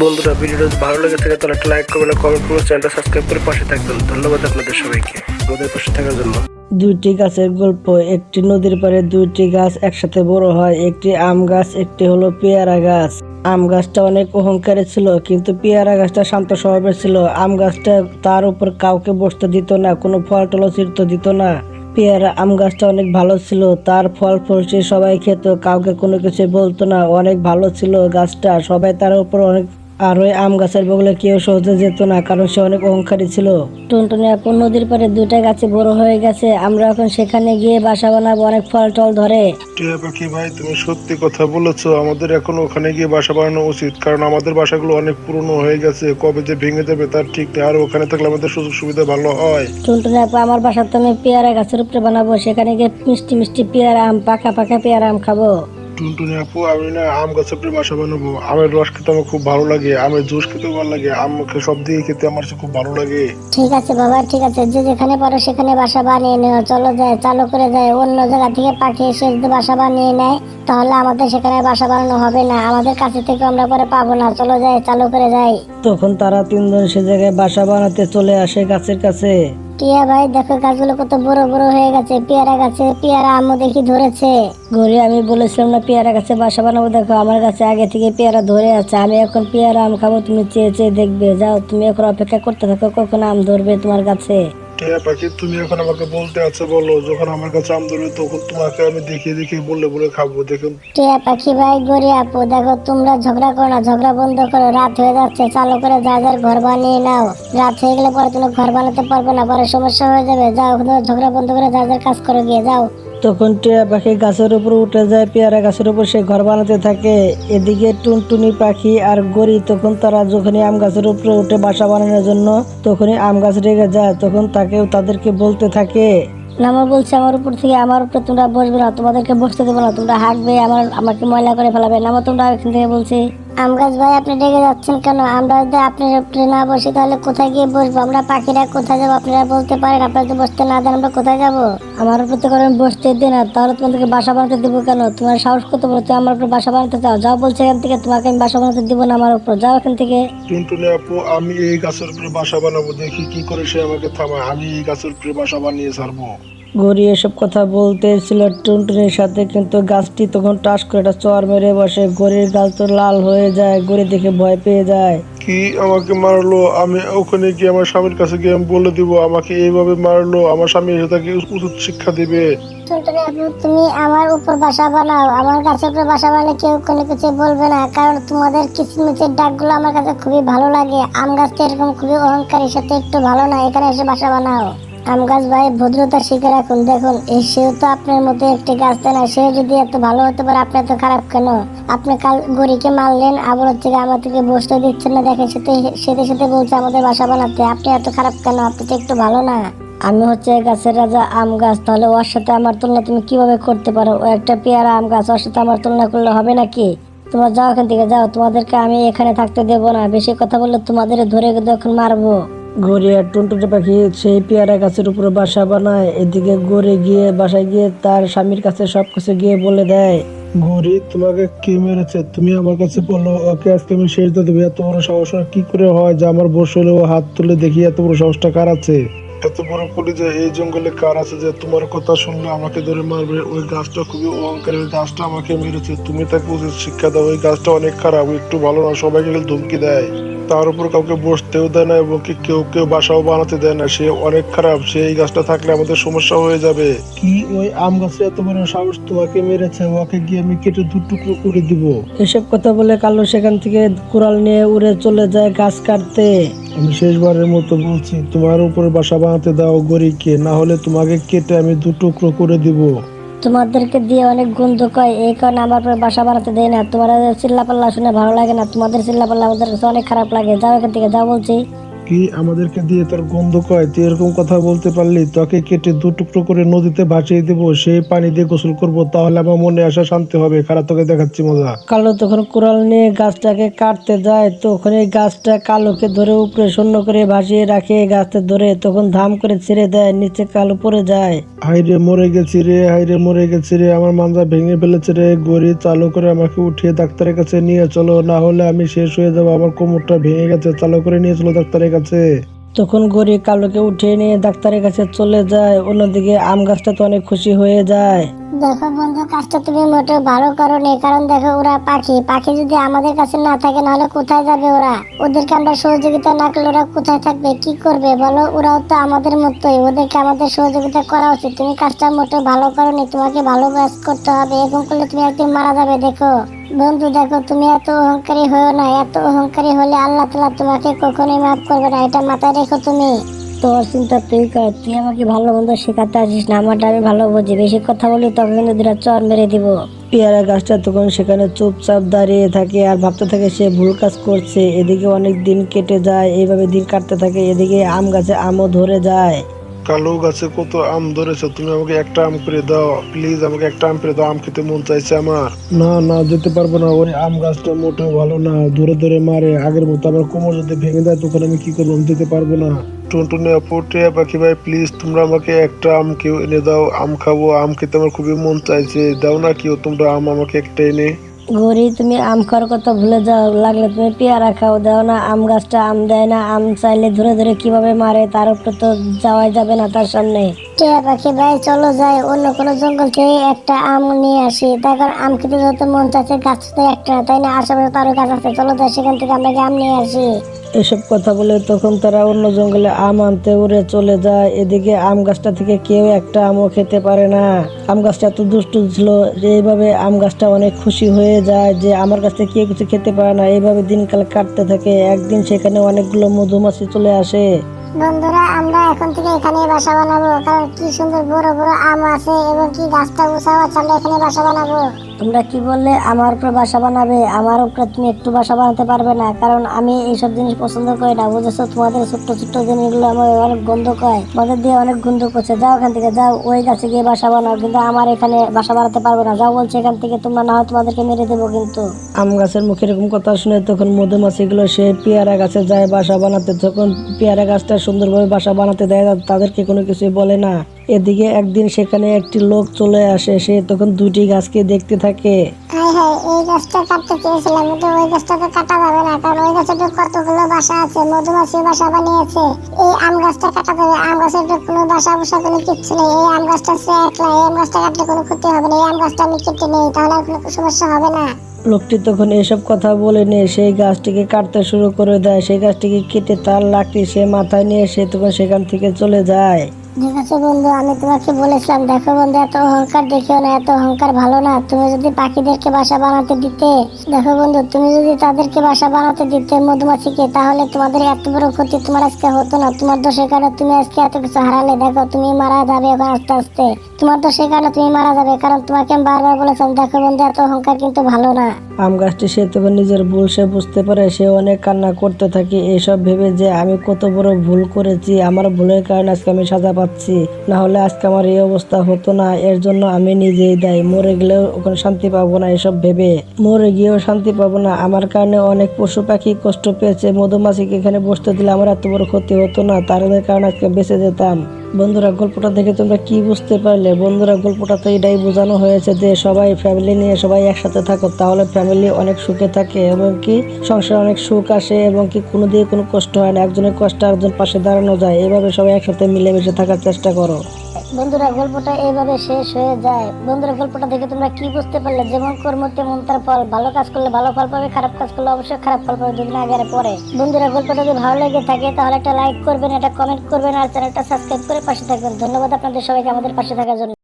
বন্ধুরা, ভিডিওটা ভালো লেগে থাকে, তাহলে একটা লাইক করবেন কমেন্ট করবেন। চ্যানেলটা সাবস্ক্রাইব করে পাশে থাকবেন। ধন্যবাদ আপনাদের সবাইকে। আমাদের পাশে থাকার জন্য। দুইটি গাছের গল্প, একটি নদীর পাড়ে দুইটি গাছ একসাথে বড় হয়, একটি আম গাছ, একটি হলো পেয়ারা গাছ। আম গাছটা অনেক অহংকারী ছিল, কিন্তু পেয়ারা গাছটা শান্ত স্বভাবের ছিল। আম গাছটা তার উপর কাউকে বসতে দিত না, কোনো ফল টলও ছিঁড়তে দিত না। পেয়ারা, আম গাছটা অনেক ভালো ছিল, তার ফল ফলসে সবাই খেত, কাউকে কোনো কিছু বলতো না, অনেক ভালো ছিল গাছটা, সবাই তার উপর অনেক আর ওই আম গাছের বগলে কেউ সহজে যেত না কারণ সে অনেক অহংকারী ছিল। টুনটুনি আপু নদীর পাড়ে দুটা গাছে বড় হয়ে গেছে। আমরা এখন সেখানে গিয়ে বাসা বানাবো অনেক ফল টল ধরে। টিয়া পাখি ভাই তুমি সত্যি কথা বলেছ। আমাদের এখন ওখানে গিয়ে বাসা বানানো উচিত কারণ আমাদের বাসাগুলো অনেক পুরনো হয়ে গেছে। কবে যে ভেঙে যাবে তার ঠিক নেই। আর ওখানে থাকলে আমাদের সুযোগ সুবিধা ভালো হয়। টুনটুনি আপু আমার বাসার তো আমি পেয়ারা গাছের উপরে বানাবো। সেখানে গিয়ে মিষ্টি মিষ্টি পেয়ারা আম পাকা পাকা পেয়ারা আম খাব। টুনটুনি আপু আমি না আম গাছের উপরে বাসা বানাবো। আমের রস খেতে আমার খুব ভালো লাগে আমের জুস খেতে ভালো লাগে আমকে সব দিয়ে খেতে আমার খুব ভালো লাগে। ঠিক আছে বাবা ঠিক আছে। যে যেখানে পারো সেখানে বাসা বানিয়ে নেও চলো যায় চালু করে যায় অন্য জায়গা থেকে পাখি এসে যদি বাসা বানিয়ে নেয় তাহলে আমাদের সেখানে বাসা বানানো হবে না। আমাদের কাছে থেকে আমরা পরে পাবো না। চলো যায় চালু করে যাই। তখন তারা তিনজন সে জায়গায় বাসা বানাতে চলে আসে গাছের কাছে। টিয়া ভাই, দেখো গাছগুলো কত বড় বড় হয়ে গেছে, পেয়ারা গাছে, পেয়ারা আমও দেখি ধরেছে। ঘুরে আমি বলেছিলাম না পেয়ারা গাছে বাসা বানাবো, দেখো আমার কাছে আগে থেকে পেয়ারা ধরে আছে, আমি এখন পেয়ারা আম খাব, তুমি চেয়ে চেয়ে দেখবে, যাও, তুমি এখন অপেক্ষা করতে থাকো, কখন আম ধরবে তোমার কাছে টিয়া পাখি তুমি এখন আমাকে বলতে আছে, বলো। যখন আমার কাছে তখন তোমাকে আমি দেখিয়ে দেখিয়ে বলে বলে খাব, দেখুন। টিয়া পাখি ভাই, গড়ি আপু, দেখো তোমরা ঝগড়া করো না, ঝগড়া বন্ধ করো, রাত হয়ে যাচ্ছে, চালু করে যা যার ঘর বানিয়ে নাও। রাত হয়ে গেলে পরে তুমি ঘর বানাতে পারবে না, পরে সমস্যা হয়ে যাবে। যাও, ঝগড়া বন্ধ করে যা যার কাজ করো গিয়ে, যাও। তখন টিয়া পাখি গাছের উপর উঠে যায়, পেয়ারা গাছের উপর সে ঘর বানাতে থাকে। এদিকে টুনটুনি পাখি আর গড়ি তখন তারা যখনই আম গাছের উপরে উঠে বাসা বানানোর জন্য তখনই আম গাছ রেগে যায়, তখন তাকেও তাদেরকে বলতে থাকে। নামা বলছে, আমার উপর থেকে আমার উপরে তোমরা বসবে না, তোমাদেরকে বসতে দেবো না, তোমরা হাঁটবে, আমার, আমাকে ময়লা করে ফেলাবে। নামা তোমরা এখান থেকে বলছি আম গাছ ভাই আপনি রেগে যাচ্ছেন কেন? আমরা যদি আপনার উপরে না বসি তাহলে কোথায় গিয়ে বসবো? আমরা পাখিরা কোথায় যাব? আপনারা বলতে পারেন আপনারা তো বসতে না দেন আমরা কোথায় যাব? আমার উপর তো করে বসতে দিই না তাহলে তোমাদেরকে বাসা বানাতে দেবো কেন? তোমার সাহস করতে বলো তুমি আমার উপর বাসা বানাতে চাও? যাও বলছে এখান থেকে তোমাকে আমি বাসা বানাতে দিব না আমার উপর। যাও এখান থেকে। টুনটুনি আপু আমি এই গাছের উপরে বাসা বানাবো দেখি কি করে সে আমাকে থামায়। আমি এই গাছের উপরে বাসা বানিয়ে ছাড়বো। গড়ি এসব কথা বলতে ছিল টুনটুনির সাথে কিন্তু গাছটি তখন টাস করে একটা চর মেরে বসে। গড়ির গাছ তো লাল হয়ে যায় গড়ি দেখে ভয় পেয়ে যায়। কি আমাকে মারলো? আমি ওখানে গিয়ে আমার স্বামীর কাছে গিয়ে আমি বলে দিব আমাকে এইভাবে মারলো আমার স্বামী এসে তাকে উচিত শিক্ষা দিবে। তুমি আমার উপর বাসা বানাও আমার গাছের উপরে বাসা বানালে কেউ কোনো কিছু বলবে না কারণ তোমাদের কিচমিচের ডাকগুলো আমার কাছে খুবই ভালো লাগে। আম গাছটা এরকম খুবই অহংকারী সাথে একটু ভালো না এখানে এসে বাসা বানাও। আম গাছ ভাই, ভদ্রতা শিখে রাখুন। দেখুন সেও তো আপনার মতো একটি গাছ তাই না। সে যদি এত ভালো হতে পারে, আপনি এত খারাপ কেন? আপনি কাল গড়িকে মারলেন, আবার হচ্ছে থেকে বসতে দিচ্ছেন না। দেখেন সাথে সাথে সাথে বলছে আমাদের বাসা বানাতে। আপনি এত খারাপ কেন? আপনি তো একটু ভালো না। আমি হচ্ছে গাছের রাজা আম গাছ, তাহলে ওর সাথে আমার তুলনা তুমি কীভাবে করতে পারো? ও একটা পেয়ারা আম গাছ, ওর সাথে আমার তুলনা করলে হবে নাকি? তোমরা যাও এখান থেকে, যাও। তোমাদেরকে আমি এখানে থাকতে দেবো না। বেশি কথা বললে তোমাদের ধরে তখন মারবো। গড়ে আর টুনটুনি পাখি সেই পেয়ারা গাছের উপরে বাসা বানায়। এদিকে গড়ে গিয়ে বাসায় গিয়ে তার স্বামীর কাছে সব কিছু গিয়ে বলে দেয়। ঘড়ি, তোমাকে কে মেরেছে? তুমি আমার কাছে বলল ওকে আজকে আমি শেষ দিয়ে দেবো। এত বড় সাহস কি করে হয় যে আমার বসে হলে ও হাত তুলে দেখি এত বড় সাহসটা কার আছে? এত বড় কলি যে এই জঙ্গলে কার আছে যে তোমার কথা শুনলে আমাকে ধরে মারবে? ওই গাছটা খুবই অহংকারী, ওই গাছটা আমাকে মেরেছে। তুমি তাকে উচিত শিক্ষা দাও, ওই গাছটা অনেক খারাপ, একটু ভালো না, সবাইকে ধমকি দেয়। তার উপর কাউকে বসতেও দেয় না এবং কি কেউ কেউ বাসাও বানাতে দেয় না। সে অনেক খারাপ সে এই গাছটা থাকলে আমাদের সমস্যা হয়ে যাবে। কি ওই আম গাছে এত বড় সাহস তোমাকে মেরেছে? ওকে গিয়ে আমি কেটে দু টুকরো করে দিব। এসব কথা বলে কালো সেখান থেকে কুড়াল নিয়ে উড়ে চলে যায় গাছ কাটতে। আমি শেষবারের মতো বলছি তোমার উপরে বাসা বানাতে দাও গরিকে না হলে তোমাকে কেটে আমি দু টুকরো করে দিব। তোমাদেরকে দিয়ে অনেক গন্ধ কয় এই কারণে আমার পরে বাসা বানাতে দেয় না। তোমাদের চিল্লাপাল্লা শুনে ভালো লাগে না। তোমাদের চিল্লাপাল্লা আমাদের কাছে অনেক খারাপ লাগে। যাও এখান থেকে, যাও বলছি। কি আমাদেরকে দিয়ে তোর গন্ধ কয়? তুই এরকম কথা বলতে পারলি তোকে কেটে দু টুকরো করে নদীতে ভাসিয়ে দেবো সেই পানি দিয়ে গোসল করব তাহলে আমার মনে আসা শান্তি হবে। খারাপ তোকে দেখাচ্ছি মজা। কালো তখন কুড়াল নিয়ে গাছটাকে কাটতে যায় তখন এই গাছটা কালোকে ধরে উপরে শূন্য করে ভাসিয়ে রাখে গাছটা ধরে তখন ধাম করে ছেড়ে দেয় নিচে কালো পড়ে যায়। হাইরে মরে গেছি রে হাইরে মরে গেছি রে আমার মাঞ্জা ভেঙে ফেলেছে রে গড়ি চালু করে আমাকে উঠিয়ে ডাক্তারের কাছে নিয়ে চলো না হলে আমি শেষ হয়ে যাব আমার কোমরটা ভেঙে গেছে চালু করে নিয়ে চলো ডাক্তারের কাছে। তখন গরিব কালোকে উঠিয়ে নিয়ে ডাক্তারের কাছে চলে যায়। অন্যদিকে আম গাছটা তো অনেক খুশি হয়ে যায়। দেখো বন্ধু কাজটা তুমি মোটেও ভালো করো নি কারণ দেখো ওরা পাখি। পাখি যদি আমাদের কাছে না থাকে, নাহলে কোথায় যাবে ওরা? ওদেরকে আমরা সহযোগিতা না করলে ওরা কোথায় থাকবে? কি করবে? বলো, ওরাও তো আমাদের মতোই। ওদেরকে আমাদের সহযোগিতা করা উচিত। তুমি কাজটা মোটেও ভালো করো নি তোমাকে ভালো কাজ করতে হবে। এরকম করলে তুমি একদিন মারা যাবে, দেখো। বন্ধু, দেখো, তুমি এত অহংকারী হয়েও না। এত অহংকারী হলে আল্লাহ তালা তোমাকে কখনোই মাফ করবে না। এটা মাথায় রেখো তুমি। তোর চিন্তা তুই কর তুই আমাকে ভালো মন্দ শেখাতে আসিস না, আমারটা আমি ভালো বুঝি। বেশি কথা বলি তখন কিন্তু দুটা চর মেরে দিব। পেয়ারা গাছটা তখন সেখানে চুপচাপ দাঁড়িয়ে থাকে আর ভাবতে থাকে সে ভুল কাজ করছে। এদিকে অনেক দিন কেটে যায়, এইভাবে দিন কাটতে থাকে। এদিকে আম গাছে আমও ধরে যায়। কালো গাছে কত আম ধরেছে তুমি আমাকে একটা আম করে দাও প্লিজ আমাকে একটা আম করে দাও আম খেতে মন চাইছে আমার। না না যেতে পারব না ওই আম গাছটা মোটেও ভালো না ধরে ধরে মারে আগের মতো আমার কোমর যদি ভেঙে দেয় তখন আমি কি করব আমি যেতে পারব না। টুনটুনে আপু টিয়া পাখি ভাই প্লিজ তোমরা আমাকে একটা আম কেউ এনে দাও আম খাব আম খেতে আমার খুবই মন চাইছে দাও না কেউ তোমরা আম আমাকে একটা এনে। গরি তুমি আম খাওয়ার কথা ভুলে যাও, লাগলে তুমি পেয়ারা খাও, দাও না, আম গাছটা আম দেয় না, আম চাইলে ধরে ধরে কীভাবে মারে, তার উপরে তো যাওয়াই যাবে না তার সামনে। টিয়া পাখি, ভাই, চলো যাই, অন্য কোনো জঙ্গল থেকে একটা আম নিয়ে আসি। তারপর আম খেতে যত মন চাচ্ছে গাছ তো একটা, তাই না? আশেপাশে তারও গাছ আছে। চলো যাই, সেখান থেকে আমরা আম নিয়ে আসি। এসব কথা বলে তখন তারা অন্য জঙ্গলে আম আনতে উড়ে চলে যায়। এদিকে আম গাছটা থেকে কেউ একটা আমও খেতে পারে না। আম গাছটা এত দুষ্টু ছিল যে এইভাবে আম গাছটা অনেক খুশি হয়ে যায় যে আমার কাছ থেকে কেউ কিছু খেতে পারে না। এইভাবে দিনকাল কাটতে থাকে। একদিন সেখানে অনেকগুলো মধুমাছি চলে আসে। বন্ধুরা আমরা এখন থেকে এখানে বাসা বানাবো। কারণ কি সুন্দর বড় বড় আম আছে এবং কি গাছটা উঁচাও আছে আমরা এখানে বাসা বানাবো। তোমরা কি বললে আমার উপরে বাসা বানাবে? আমার উপরে তুমি একটু বাসা বানাতে পারবে না। কারণ আমি এইসব জিনিস পছন্দ করি না বুঝেছ? তোমাদের ছোট্ট ছোট্ট জিনিসগুলো আমার অনেক গন্ধ কয় তোমাদের দিয়ে অনেক গন্ধ করছে। যাও এখান থেকে যাও ওই গাছে গিয়ে বাসা বানাও। কিন্তু আমার এখানে বাসা বানাতে পারবে না। যাও বলছে এখান থেকে তোমরা না হয় তোমাদেরকে মেরে দেবো কিন্তু। আম গাছের মুখে এরকম কথা শুনে তখন মধুমাছিগুলো সে পেয়ারা গাছে যায় বাসা বানাতে। তখন পেয়ারা গাছটা সুন্দরভাবে বাসা বানাতে দেয় তাদেরকে কোনো কিছুই বলে না। এদিকে একদিন সেখানে একটি লোক চলে আসে, সে তখন দুটি গাছকে দেখতে থাকে। গাছটা কাটতে কাটা বাসা আছে গাছটা কাটা বাসা গাছটা কাটলে হবে না গাছটা সমস্যা হবে না। লোকটি তখন এসব কথা বলে নিয়ে সেই গাছটিকে কাটতে শুরু করে দেয়। সেই গাছটিকে কেটে তার লাকড়ি সে মাথায় নিয়ে সে তখন সেখান থেকে চলে যায়। ঠিক আছে বন্ধু, আমি তোমাকে বলেছিলাম, দেখো বন্ধু, এত অহংকার দেখিও না, এত অহংকার ভালো না। তুমি যদি পাখিদেরকে বাসা বানাতে দিতে, দেখো বন্ধু, তুমি যদি তাদেরকে বাসা বানাতে দিতে মধুমাছিকে, তাহলে তোমাদের এত বড় ক্ষতি তোমার আজকে হতো না। তোমার দোষের কারণে তুমি আজকে এত কিছু হারালে, দেখো, তুমি মারা যাবে এখন আস্তে আস্তে। তোমার দোষের কারণে তুমি মারা যাবে, কারণ তোমাকে আমি বারবার বলেছিলাম, দেখো বন্ধু, এত অহংকার কিন্তু ভালো না। আম গাছটি সে তখন নিজের ভুল সে বুঝতে পারে, সে অনেক কান্না করতে থাকে। এসব ভেবে যে আমি কত বড় ভুল করেছি, আমার ভুলের কারণে আজকে আমি সাজা পাচ্ছি না হলে আজকে আমার এই অবস্থা হতো না, এর জন্য আমি নিজেই দায়ী। মরে গেলেও ওখানে শান্তি পাবো না এসব ভেবে। মরে গিয়েও শান্তি পাবো না। আমার কারণে অনেক পশু পাখি কষ্ট পেয়েছে। মধুমাছিকে এখানে বসতে দিলে আমার এত বড় ক্ষতি হতো না। তাদের কারণে আজকে বেঁচে যেতাম। বন্ধুরা, গল্পটা দেখে তোমরা কি বুঝতে পারলে? বন্ধুরা, গল্পটাতে এটাই বোঝানো হয়েছে যে সবাই ফ্যামিলি নিয়ে সবাই একসাথে থাকো। তাহলে ফ্যামিলি অনেক সুখে থাকে এবং কি সংসারে অনেক সুখ আসে এবং কি কোনো দিয়ে কোনো কষ্ট হয় না। একজনের কষ্ট আরেকজন পাশে দাঁড়ানো যায়। এভাবে সবাই একসাথে মিলেমিশে থাকার চেষ্টা করো। বন্ধুরা, গল্পটা এইভাবে শেষ হয়ে যায়। বন্ধুরা, গল্পটা দেখে তোমরা কি বুঝতে পারলে? যেমন কর্ম, তেমন তার ফল। ভালো কাজ করলে ভালো ফল পাবে, খারাপ কাজ করলে অবশ্যই খারাপ ফল পাবে দুদিন আগে পরে। বন্ধুরা, গল্পটা যদি ভালো লেগে থাকে, তাহলে একটা লাইক করবেন, একটা কমেন্ট করবেন, আর চ্যানেলটা সাবস্ক্রাইব করে পাশে থাকবেন। ধন্যবাদ আপনাদের সবাইকে আমাদের পাশে থাকার জন্য।